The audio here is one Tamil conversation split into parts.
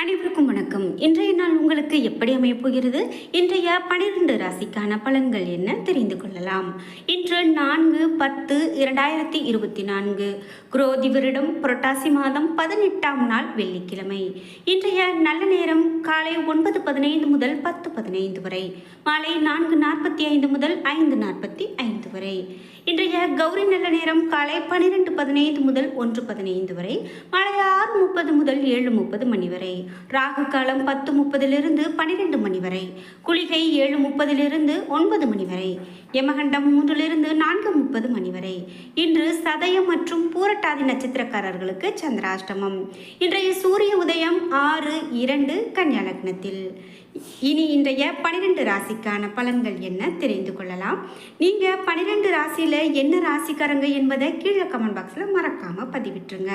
அனைவருக்கும் வணக்கம். இன்றைய நாள் உங்களுக்கு எப்படி அமையப் போகிறது இன்றைய பனிரெண்டு ராசிக்கான பலன்கள் என்ன தெரிந்து கொள்ளலாம். இன்று நான்கு பத்து இரண்டாயிரத்தி இருபத்தி நான்கு. குரோதி வருடம் புரட்டாசி மாதம் பதினெட்டாம் நாள் வெள்ளிக்கிழமை. இன்றைய நல்ல நேரம் காலை ஒன்பது பதினைந்து முதல் பத்து பதினைந்து வரை. மாலை நான்கு நாற்பத்தி ஐந்து முதல் ஐந்து நாற்பத்தி ஐந்து வரை. இன்றைய கௌரி நல்ல நேரம் காலை பனிரெண்டு பதினைந்து முதல் ஒன்று பதினைந்து வரை. மாலை ஆறு முப்பது முதல் ஏழு முப்பது மணி வரை. ராகு காலம் பத்து முப்பதிலிருந்து பன்னிரெண்டு மணி வரை குளிகை ஏழு முப்பதிலிருந்து ஒன்பது மணி வரை யமகண்டம் மூன்றிலிருந்து நான்கு முப்பது மணி வரை. இன்று சதயம் மற்றும் பூரட்டாதி நட்சத்திரக்காரர்களுக்கு சந்திராஷ்டமம். இன்றைய சூரிய உதயம் ஆறு இரண்டு கன்னியா லக்னத்தில். இனி இன்றைய பன்னிரெண்டு ராசிக்கான பலன்கள் என்ன தெரிந்து கொள்ளலாம். நீங்கள் பன்னிரெண்டு ராசியில் என்ன ராசிக்காரங்க என்பதை கீழே கமெண்ட் பாக்ஸில் மறக்காமல் பதிவிட்டுருங்க.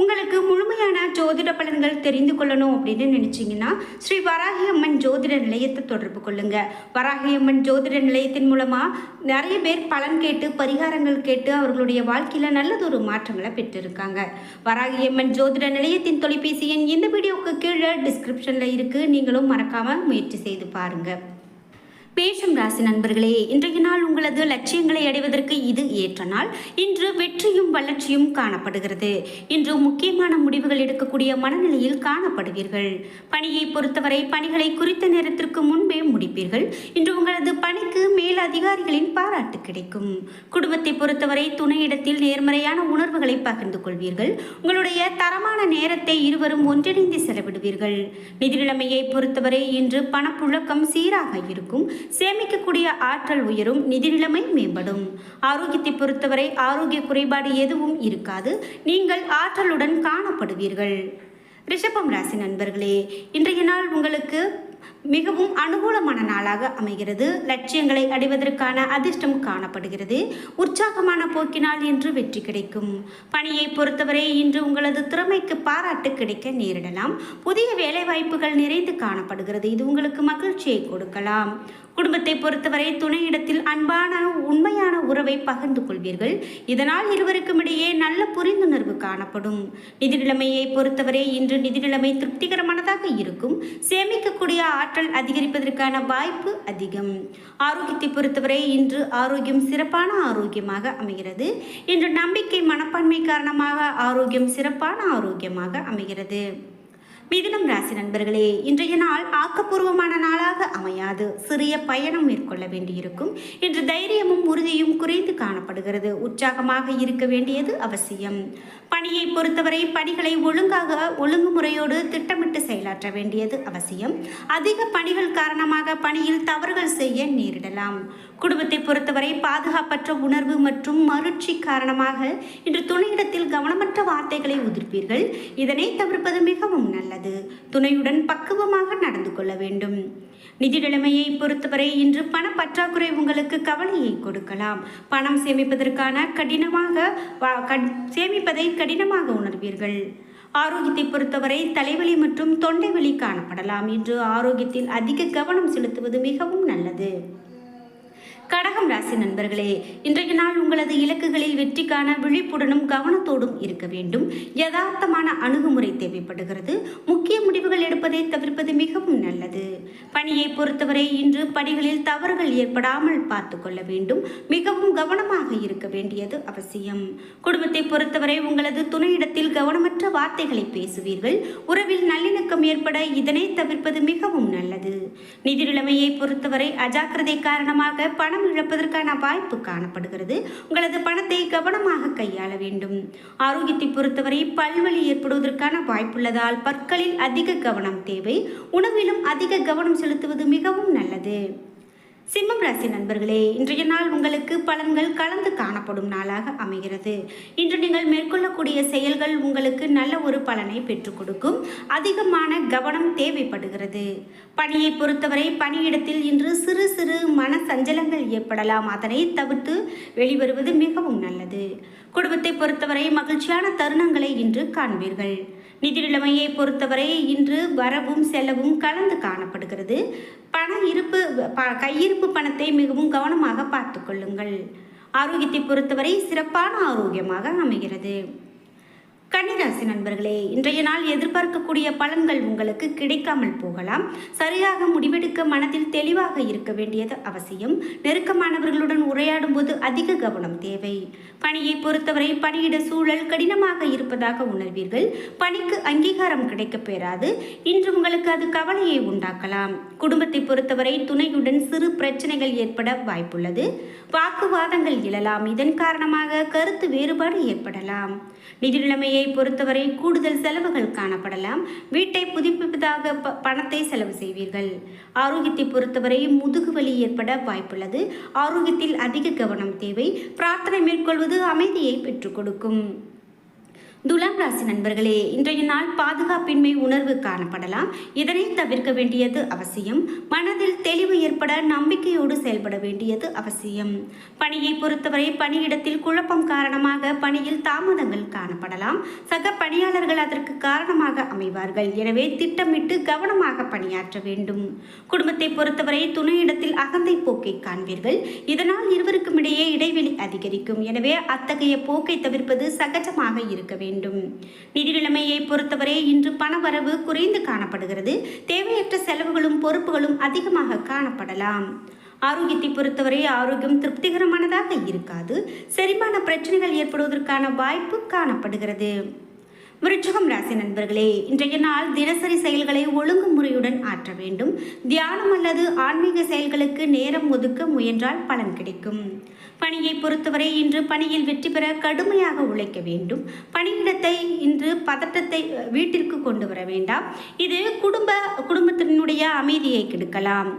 உங்களுக்கு முழுமையான ஜோதிட பலன்கள் தெரிந்து கொள்ளணும் அப்படின்னு நினச்சிங்கன்னா ஸ்ரீ வராகி அம்மன் ஜோதிட நிலையத்தை தொடர்பு கொள்ளுங்க. வராகி அம்மன் ஜோதிட நிலையத்தின் மூலமா நிறைய பேர் பலன் கேட்டு பரிகாரங்கள் கேட்டு அவர்களுடைய வாழ்க்கையில நல்லதொரு மாற்றங்களை பெற்றிருக்காங்க. வராகி அம்மன் ஜோதிட நிலையத்தின் தொலைபேசி எண் இந்த வீடியோவுக்கு கீழே டிஸ்கிரிப்ஷன்ல இருக்கு. நீங்களும் மறக்காம முயற்சி செய்து பாருங்க. பேஷம் ராசி நண்பர்களே இன்றைய நாள் உங்களது லட்சியங்களை அடைவதற்கு இது ஏற்ற நாள். இன்று வெற்றியும் வளர்ச்சியும் காணப்படுகிறது. இன்று முக்கியமான முடிவுகள் எடுக்கக்கூடிய மனநிலையில் காணப்படுவீர்கள். பணியை பொறுத்தவரை பணிகளை குறித்த நேரத்திற்கு முன்பே முடிப்பீர்கள். இன்று உங்களது பணிக்கு மேல் அதிகாரிகளின் பாராட்டு கிடைக்கும். குடும்பத்தை பொறுத்தவரை துணையிடத்தில் நேர்மறையான உணர்வுகளை பகிர்ந்து கொள்வீர்கள். உங்களுடைய தரமான நேரத்தை இருவரும் ஒன்றிணைந்து செலவிடுவீர்கள். நிதி நிலைமையை பொறுத்தவரை இன்று பணப்புழக்கம் சீராக இருக்கும். சேமிக்கக்கூடிய ஆற்றல் உயரும் நிதி நிலைமை மேம்படும். ஆரோக்கியத்தை பொறுத்தவரை ஆரோக்கிய குறைபாடு எதுவும் இருக்காது. நீங்கள் ஆற்றலுடன் காணப்படுவீர்கள். ரிஷபம் ராசி நண்பர்களே இன்றைய நாள் உங்களுக்கு மிகவும் அனுகூலமான நாளாக அமைகிறது. லட்சியங்களை அடைவதற்கான அதிர்ஷ்டம் காணப்படுகிறது. உற்சாகமான போக்கினால் இன்று வெற்றி கிடைக்கும். பணியை பொறுத்தவரை இன்று உங்களது திறமைக்கு பாராட்டு கிடைக்க நேரிடலாம். புதிய வேலைவாய்ப்புகள் நிறைந்து காணப்படுகிறது. இது உங்களுக்கு மகிழ்ச்சியை கொடுக்கலாம். குடும்பத்தை பொறுத்தவரை துணையிடத்தில் அன்பான உண்மையான உறவை பகிர்ந்து கொள்வீர்கள். இதனால் இருவருக்கும் இடையே நல்ல புரிந்துணர்வு காணப்படும். நிதி நிலைமையை பொறுத்தவரை இன்று நிதி நிலைமை திருப்திகரமானதாக இருக்கும். சேமிக்கக்கூடிய ஆற்றல் அதிகரிப்பதற்கான வாய்ப்பு அதிகம். ஆரோக்கியத்தை பொறுத்தவரை இன்று ஆரோக்கியம் சிறப்பான ஆரோக்கியமாக அமைகிறது. இன்று நம்பிக்கை மனப்பான்மை காரணமாக ஆரோக்கியம் சிறப்பான ஆரோக்கியமாக அமைகிறது. மிதுனம் ராசி நண்பர்களே இன்றைய நாள் ஆக்கப்பூர்வமான நாளாக அமையாது. சிறிய பயணம் மேற்கொள்ள வேண்டியிருக்கும் இன்று தைரியமும் உறுதியும் குறைந்து காணப்படுகிறது. உற்சாகமாக இருக்க வேண்டியது அவசியம். பணியை பொறுத்தவரை பணிகளை ஒழுங்காக ஒழுங்குமுறையோடு திட்டமிட்டு செயலாற்ற வேண்டியது அவசியம். அதிக பணிகள் காரணமாக பணியில் தவறுகள் செய்ய நேரிடலாம். குடும்பத்தை பொறுத்தவரை பாதுகாப்பற்ற உணர்வு மற்றும் மருட்சி காரணமாக இன்று துணையிடத்தில் கவனமற்ற வார்த்தைகளை உதிர்ப்பீர்கள். இதனை தவிர்ப்பது மிகவும் நல்லது. துணையுடன் பக்குவமாக நடந்து கொள்ள வேண்டும். நிதி நிலைமையை பொறுத்தவரை இன்று பண பற்றாக்குறை உங்களுக்கு கவலையை கொடுக்கலாம். பணம் சேமிப்பதற்கான கடினமாக வா- கட்- சேமிப்பதை கடினமாக உணர்வீர்கள். ஆரோக்கியத்தை பொறுத்தவரை தலைவலி மற்றும் தொண்டை வலி காணப்படலாம். இன்று ஆரோக்கியத்தில் அதிக கவனம் செலுத்துவது மிகவும் நல்லது. கடகம் ராசி நண்பர்களே இன்றைய நாள் உங்களது இலக்குகளில் வெற்றிக்கான விழிப்புடனும் கவனத்தோடும் இருக்க வேண்டும். யதார்த்தமான அணுகுமுறை தேவைப்படுகிறது. முக்கிய முடிவுகள் எடுப்பதை தவிர்ப்பது மிகவும் நல்லது. பணியை பொறுத்தவரை இன்று பணிகளில் தவறுகள் ஏற்படாமல் பார்த்து கொள்ள வேண்டும். மிகவும் கவனமாக இருக்க வேண்டியது அவசியம். குடும்பத்தை பொறுத்தவரை உங்களது துணையிடத்தில் கவனமற்ற வார்த்தைகளை பேசுவீர்கள். உறவில் நல்லிணக்கம் ஏற்பட இதனை தவிர்ப்பது மிகவும் நல்லது. நிதி நிலைமையை பொறுத்தவரை அஜாக்கிரதை காரணமாக பணம் இழப்பதற்கான வாய்ப்பு காணப்படுகிறது. உங்களது பணத்தை கவனமாக கையாள வேண்டும். ஆரோக்கியத்தை பொறுத்தவரை பல்வழி ஏற்படுவதற்கான வாய்ப்புள்ளதால் பற்களில் அதிக கவனம் தேவை. உணவிலும் அதிக கவனம் செலுத்துவது மிகவும் நல்லது. சிம்மம் ராசி நண்பர்களே இன்றைய நாள் உங்களுக்கு பலன்கள் கலந்து காணப்படும் நாளாக அமைகிறது. இன்று நீங்கள் மேற்கொள்ளக்கூடிய செயல்கள் உங்களுக்கு நல்ல ஒரு பலனை பெற்றுக் கொடுக்கும். அதிகமான கவனம் தேவைப்படுகிறது. பணியை பொறுத்தவரை பணியிடத்தில் இன்று சிறு சிறு மன சஞ்சலங்கள் ஏற்படலாம். அதனை தவிர்த்து வெளிவருவது மிகவும் நல்லது. குடும்பத்தை பொறுத்தவரை மகிழ்ச்சியான தருணங்களை இன்று காண்பீர்கள். நிதி நிலைமையை பொறுத்தவரை இன்று வரவும் செலவும் கலந்து காணப்படுகிறது. பண இருப்பு ப- கையிருப்பு பணத்தை மிகவும் கவனமாக பார்த்துக்கொள்ளுங்கள் ஆரோக்கியத்தை பொறுத்தவரை சிறப்பான ஆரோக்கியமாக அமைகிறது. கன்னிராசி நண்பர்களே இன்றைய நாள் எதிர்பார்க்கக்கூடிய பலன்கள் உங்களுக்கு கிடைக்காமல் போகலாம். சரியாக முடிவெடுக்க மனதில் தெளிவாக இருக்க வேண்டியது அவசியம். நெருக்கமானவர்களுடன் உரையாடும் போது அதிக கவனம் தேவை. பணியை பொறுத்தவரை பணியிட சூழல் கடினமாக இருப்பதாக உணர்வீர்கள். பணிக்கு அங்கீகாரம் கிடைக்கப் பெறாது. இன்று உங்களுக்கு அது கவலையை உண்டாக்கலாம். குடும்பத்தை பொறுத்தவரை துணையுடன் சிறு பிரச்சனைகள் ஏற்பட வாய்ப்புள்ளது. வாக்குவாதங்கள் இழலாம். இதன் காரணமாக கருத்து வேறுபாடு ஏற்படலாம். நிதி நிலைமையை பொறுத்தவரை கூடுதல் செலவுகள் காணப்படலாம். வீட்டை புதுப்பிப்பதாக ப- பணத்தை செலவு செய்வீர்கள். ஆரோக்கியத்தை பொறுத்தவரை முதுகு வலி ஏற்பட வாய்ப்புள்ளது. ஆரோக்கியத்தில் அதிக கவனம் தேவை. பிரார்த்தனை மேற்கொள்வது அமைதியை பெற்றுக் கொடுக்கும். துலாம் ராசி நண்பர்களே இன்றைய நாள் பாதுகாப்பின்மை உணர்வு காணப்படலாம். இதனை தவிர்க்க வேண்டியது அவசியம். மனதில் தெளிவு ஏற்பட நம்பிக்கையோடு செயல்பட வேண்டியது அவசியம். பணியை பொறுத்தவரை பணியிடத்தில் குழப்பம் காரணமாக பணியில் தாமதங்கள் காணப்படலாம். சக பணியாளர்கள் அதற்கு காரணமாக அமைவார்கள். எனவே திட்டமிட்டு கவனமாக பணியாற்ற வேண்டும். குடும்பத்தை பொறுத்தவரை துணையிடத்தில் அகந்தை போக்கை காண்பீர்கள். இதனால் இருவருக்கும் இடையே இடைவெளி அதிகரிக்கும். எனவே அத்தகைய போக்கை தவிர்ப்பது சகஜமாக இருக்க வேண்டும். நிதி நிலைமையை பொறுத்தவரை இன்று பணவரவு குறைந்து காணப்படுகிறது. தேவையற்ற செலவுகளும் பொறுப்புகளும் அதிகமாக காணப்படலாம். ஆரோக்கியத்தை பொறுத்தவரை ஆரோக்கியம் திருப்திகரமானதாக இருக்காது. செரிமான பிரச்சனைகள் ஏற்படுவதற்கான வாய்ப்பு காணப்படுகிறது. விருச்சகம் ராசி நண்பர்களே இன்றைய நாள் தினசரி செயல்களை ஒழுங்கு முறையுடன் ஆற்ற வேண்டும். தியானம் அல்லது ஆன்மீக செயல்களுக்கு நேரம் ஒதுக்க முயன்றால் பலன் கிடைக்கும். பணியை பொறுத்தவரை இன்று பணியில் வெற்றி பெற கடுமையாக உழைக்க வேண்டும். பணியிடத்தை இன்று பதட்டத்தை வீட்டிற்கு கொண்டு வர வேண்டாம். இது குடும்ப குடும்பத்தினுடைய அமைதியை கெடுக்கலாம்.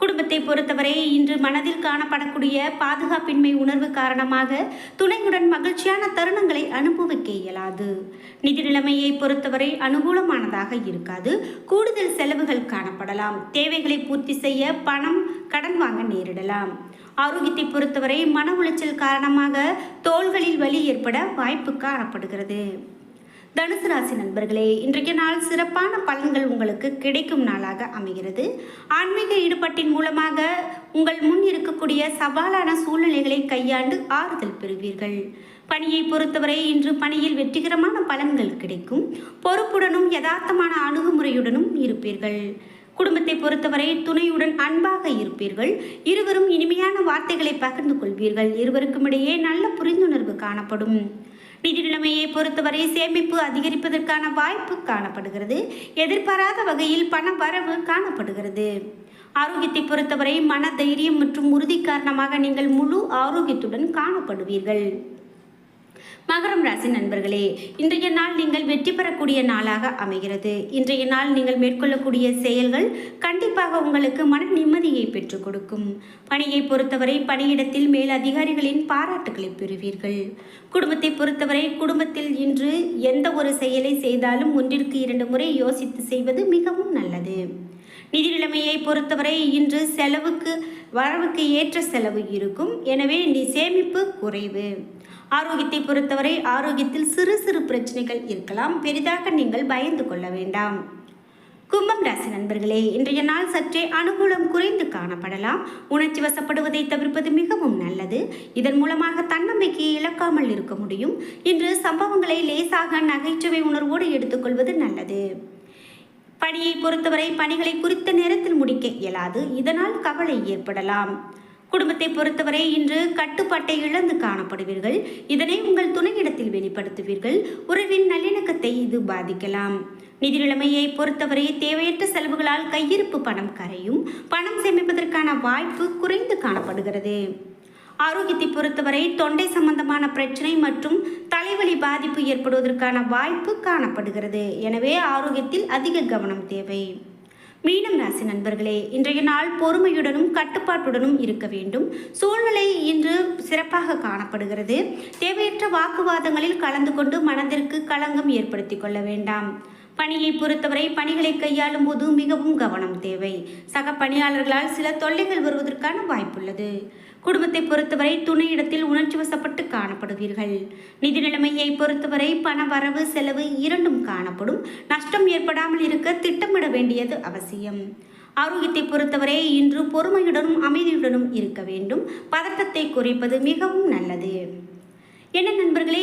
குடும்பத்தை பொறுத்தவரை இன்று மனதில் காணப்படக்கூடிய பாதுகாப்பின்மை உணர்வு காரணமாக துணையுடன் மகிழ்ச்சியான தருணங்களை அனுபவிக்க இயலாது. நிதி நிலைமையை பொறுத்தவரை அனுகூலமானதாக இருக்காது. கூடுதல் செலவுகள் காணப்படலாம். தேவைகளை பூர்த்தி செய்ய பணம் கடன் வாங்க நேரிடலாம். ஆரோக்கியத்தை பொறுத்தவரை மன உளைச்சல் காரணமாக தோள்களில் வலி ஏற்பட வாய்ப்பு காணப்படுகிறது. தனுசு ராசி நண்பர்களே இன்றைய நாள் சிறப்பான பலன்கள் உங்களுக்கு கிடைக்கும் நாளாக அமைகிறது. ஆன்மீக ஈடுபாட்டின் மூலமாக உங்கள் முன் இருக்கக்கூடிய சவாலான சூழ்நிலைகளை கையாண்டு ஆறுதல் பெறுவீர்கள். பணியை பொறுத்தவரை இன்று பணியில் வெற்றிகரமான பலன்கள் கிடைக்கும். பொறுப்புடனும் யதார்த்தமான அணுகுமுறையுடனும் இருப்பீர்கள். குடும்பத்தை பொறுத்தவரை துணையுடன் அன்பாக இருப்பீர்கள். இருவரும் இனிமையான வார்த்தைகளை பகிர்ந்து கொள்வீர்கள். இருவருக்கும் இடையே நல்ல புரிந்துணர்வு காணப்படும். நிதி நிலைமையை பொறுத்தவரை சேமிப்பு அதிகரிப்பதற்கான வாய்ப்பு காணப்படுகிறது. எதிர்பாராத வகையில் பண வரவு காணப்படுகிறது. ஆரோக்கியத்தை பொறுத்தவரை மன தைரியம் மற்றும் உறுதி காரணமாக நீங்கள் முழு ஆரோக்கியத்துடன் காணப்படுவீர்கள். மகரம் ராசி நண்பர்களே இன்றைய நாள் நீங்கள் வெற்றி பெறக்கூடிய நாளாக அமைகிறது. இன்றைய நாள் நீங்கள் மேற்கொள்ளக்கூடிய செயல்கள் கண்டிப்பாக உங்களுக்கு மன நிம்மதியை பெற்றுக் கொடுக்கும். பணியை பொறுத்தவரை பணியிடத்தில் மேல் அதிகாரிகளின் பாராட்டுகளை பெறுவீர்கள். குடும்பத்தை பொறுத்தவரை குடும்பத்தில் இன்று எந்த ஒரு செயலை செய்தாலும் ஒன்றிற்கு இரண்டு முறை யோசித்து செய்வது மிகவும் நல்லது. நிதி நிலைமையை பொறுத்தவரை இன்று செலவுக்கு வரவுக்கு ஏற்ற செலவு இருக்கும். எனவே நீ சேமிப்பு குறைவு. ஆரோக்கியத்தை பொறுத்தவரை ஆரோக்கியத்தில் சிறு சிறு பிரச்சனைகள் இருக்கலாம். பெரிதாக நீங்கள் பயந்து கொள்ள வேண்டாம். கும்பம் ராசி நண்பர்களே இன்றைய நாள் சற்றே அனுகூலம் குறைந்து காணப்படலாம். உணர்ச்சி வசப்படுவதை தவிர்ப்பது மிகவும் நல்லது. இதன் மூலமாக தன்னம்பிக்கையை இழக்காமல் இருக்க முடியும். இன்று சம்பவங்களை லேசாக நகைச்சுவை உணர்வோடு எடுத்துக்கொள்வது நல்லது. பணியை பொறுத்தவரை பணிகளை குறித்த நேரத்தில் முடிக்க இயலாது. இதனால் கவலை ஏற்படலாம். குடும்பத்தை பொறுத்தவரை இன்று கட்டுப்பாட்டை இழந்து காணப்படுவீர்கள். இதனை உங்கள் துணையிடத்தில் வெளிப்படுத்துவீர்கள். உறவின் நல்லிணக்கத்தை இது பாதிக்கலாம். நிதி நிலைமையை பொறுத்தவரை தேவையற்ற செலவுகளால் கையிருப்பு பணம் கரையும். பணம் சேமிப்பதற்கான வாய்ப்பு குறைந்து காணப்படுகிறது. ஆரோக்கியத்தை பொறுத்தவரை தொண்டை சம்பந்தமான பிரச்சனை மற்றும் தலைவலி பாதிப்பு ஏற்படுவதற்கான வாய்ப்பு காணப்படுகிறது. எனவே ஆரோக்கியத்தில் அதிக கவனம் தேவை. மீனம் ராசி நண்பர்களே இன்றைய நாள் பொறுமையுடனும் கட்டுப்பாட்டுடனும் இருக்க வேண்டும். சூழ்நிலை இன்று சிறப்பாக காணப்படுகிறது. தேவையற்ற வாக்குவாதங்களில் கலந்து கொண்டு மனதிற்கு களங்கம் ஏற்படுத்தி கொள்ள வேண்டாம். பணியை பொறுத்தவரை பணிகளை கையாளும் போது மிகவும் கவனம் தேவை. சக பணியாளர்களால் சில தொல்லைகள் வருவதற்கான வாய்ப்புள்ளது. குடும்பத்தை பொறுத்தவரை துணையிடத்தில் உணர்ச்சி வசப்பட்டு காணப்படுவீர்கள். நிதி நிலைமையை பொறுத்தவரை பண வரவு செலவு இரண்டும் காணப்படும். நஷ்டம் ஏற்படாமல் இருக்க திட்டமிட வேண்டியது அவசியம். ஆரோக்கியத்தை பொறுத்தவரை இன்று பொறுமையுடனும் அமைதியுடனும் இருக்க வேண்டும். பதட்டத்தை குறைப்பது மிகவும் நல்லது. என்ன நண்பர்களே